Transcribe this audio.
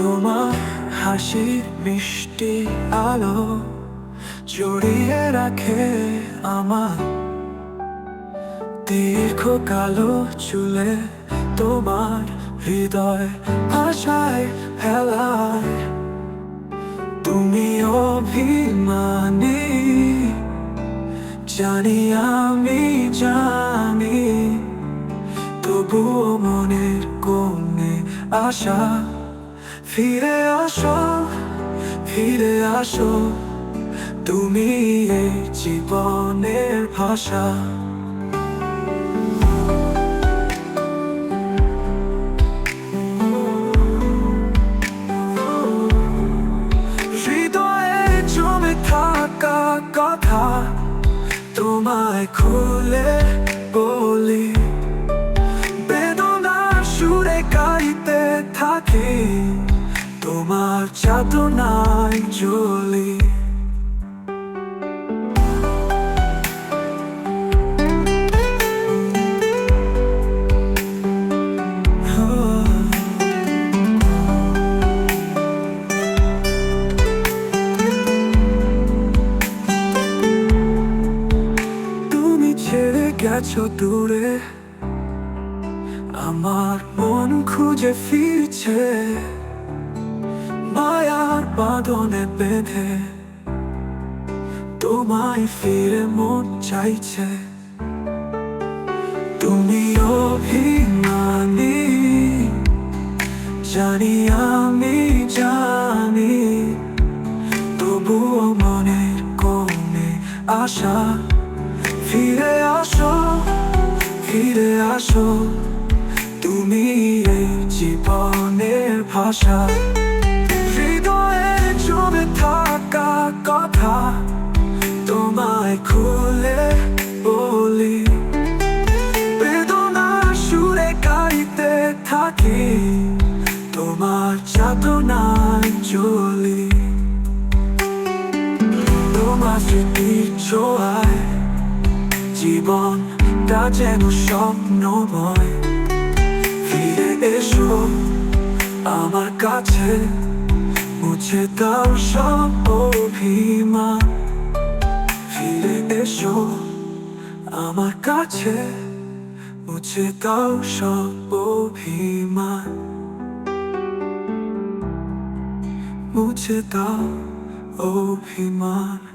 তোমার হাসির মিষ্টি আলো জড়িয়ে রাখে আমার। দীর্ঘ কালো চুলে তোমার হৃদয় আশায় ফেলায়। তুমি অভিমানী, জানি আমি জানি, তবুও মনের কোণে আশা ফিরে আসো ফিরে আসো। তুমি জীবনের ভাষা। কথা তোমায় খুলে বলি। বেদনা সুরে গাইতে থাকি। তোমার চাতনায় জ্বলি। গেছো দূরে আমার মন খুঁজে ফিরছে। বাঁধনে বেঁধে তোমায় ফিরে মন চাইছে। তুমি অভিমানী, জানি আমি জানি, তবুও মনের কোণে আশা। ফিরে আসো ফিরে আসো, তুমি এই জীবনের ভাষা। কথা তোমায় খুলে বলি। বেদনা সুরে গাইতে থাকি, তোমার চাতনায় চলি তোমার স্মৃতি ছোঁয়ায় জীবনটা যেন স্বপ্নময়। ফিরে এসো আমার কাছে, মুছে দাও সব আমার কাছে মুছে দাও সব অভিমান। মুছে দাও অভিমান।